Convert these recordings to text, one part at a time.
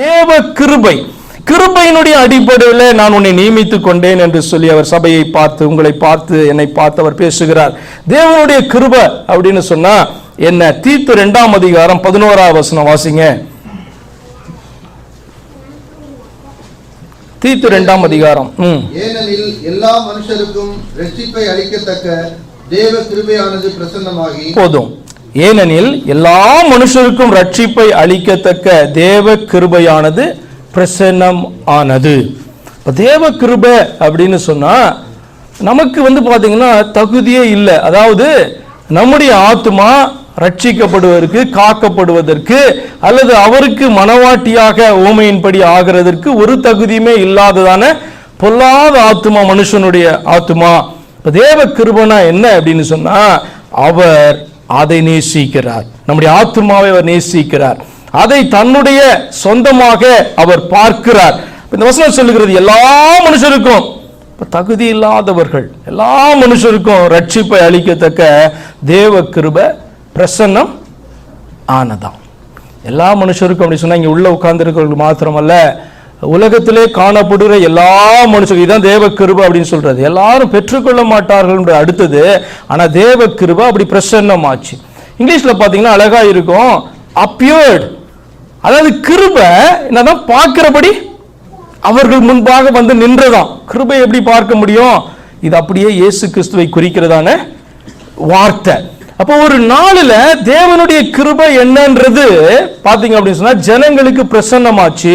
தேவ கிருபை. கிருபையினுடைய அடிப்படையில் நான் உன்னை நியமித்துக் கொண்டேன் என்று சொல்லி அவர் சபையை பார்த்து உங்களை பார்த்து என்னை பார்த்து அவர் பேசுகிறார். தேவனுடைய கிருபை அப்படின்னு சொன்னா என்ன? தீத்து ரெண்டாம் அதிகாரம் பதினோராவது வசனம் வாசிங்க. தீத்து ரெண்டாம் அதிகாரம். ஏனெனில் எல்லா மனுஷருக்கும் ரட்சிப்பை அளிக்கத்தக்க தேவ கிருபையானது பிரசன்னமாகி போதும். ஏனெனில் எல்லா மனுஷருக்கும் ரட்சிப்பை அளிக்கத்தக்க தேவ கிருபையானது பிரசன்னம் ஆனது. இப்போ தேவ கிருபை அப்படின்னு சொன்னால் நமக்கு வந்து பார்த்தீங்கன்னா தகுதியே இல்லை. அதாவது நம்முடைய ஆத்மா ரட்சிக்கப்படுவதற்கு காக்கப்படுவதற்கு அல்லது அவருக்கு மனவாட்டியாக ஊமையின்படி ஆகிறதற்கு ஒரு தகுதியுமே இல்லாததான பொல்லாத ஆத்மா மனுஷனுடைய ஆத்மா இப்போ தேவ கிருபனா என்ன அப்படின்னு சொன்னால் அவர் அதை நேசிக்கிறார். நம்முடைய ஆத்மாவை அவர் நேசிக்கிறார். அதை தன்னுடைய சொந்தமாக அவர் பார்க்கிறார். இந்த வசனம் சொல்லுகிறது எல்லா மனுஷருக்கும் தகுதி இல்லாதவர்கள் எல்லா மனுஷருக்கும் ரட்சிப்பை அளிக்கத்தக்க தேவ கிருப பிரசன்னம் ஆனதாம். எல்லா மனுஷருக்கும் அப்படி சொன்னா இங்க உள்ள உட்கார்ந்துருக்கிறவர்கள் மாத்திரமல்ல உலகத்திலே காணப்படுகிற எல்லா மனுஷரும் இதான் தேவ கிருபை அப்படின்னு சொல்றது. எல்லாரும் பெற்றுக்கொள்ள மாட்டார்கள் அடுத்தது ஆனால் தேவ கிருபை அப்படி பிரசன்னமாச்சு. இங்கிலீஷில் பார்த்தீங்கன்னா அழகா இருக்கும் அப்பியர்ட் அதாவது கிருபை என்னதான் பார்க்கிறபடி அவர்கள் முன்பாக வந்து நின்றதாம். கிருபை எப்படி பார்க்க முடியும்? இது அப்படியே இயேசு கிறிஸ்துவை குறிக்கிறதான வார்த்தை. அப்போ ஒரு நாளில் தேவனுடைய கிருபை என்னன்றது பார்த்தீங்க அப்படின்னு சொன்னால் ஜனங்களுக்கு பிரசன்னமாச்சு.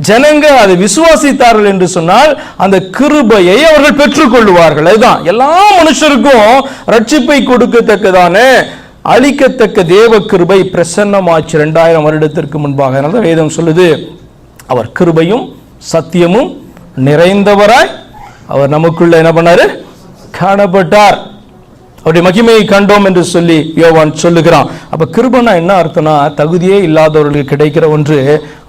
ஜனங்க அதை விசுவாசித்தார்கள் என்று சொன்னால் அந்த கிருபையை அவர்கள் பெற்றுக்கொள்வார்கள் அதுதான். எல்லா மனுஷருக்கும் ரட்சிப்பை கொடுக்கத்தக்கதான அழிக்கத்தக்க தேவ கிருபை பிரசன்னமாச்சு ரெண்டாயிரம் வருடத்திற்கு முன்பாக. அதனால வேதம் சொல்லுது அவர் கிருபையும் சத்தியமும் நிறைந்தவராய் அவர் நமக்குள்ள என்ன பண்ணாரு? காணப்பட்டார். அவருடைய மகிமையை கண்டோம் என்று சொல்லி யோவான் சொல்லுகிறான். அப்ப கிருபனா என்ன அர்த்தம்னா தகுதியே இல்லாதவர்களுக்கு கிடைக்கிற ஒன்று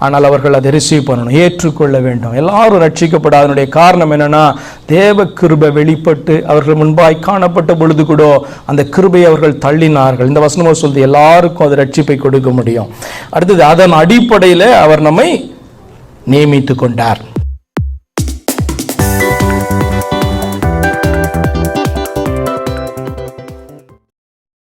ஆனால் அவர்கள் அதை ரிசீவ் பண்ணணும் ஏற்றுக்கொள்ள வேண்டும். எல்லாரும் ரட்சிக்கப்பட அதனுடைய காரணம் என்னன்னா தேவ கிருபை வெளிப்பட்டு அவர்கள் முன்பாய் காணப்பட்ட பொழுது கூட அந்த கிருபையை அவர்கள் தள்ளினார்கள். இந்த வசனமாக சொல்லுது எல்லாருக்கும் அது ரட்சிப்பை கொடுக்க முடியும். அடுத்தது அதன் அடிப்படையில் அவர் நம்மை நியமித்து கொண்டார்.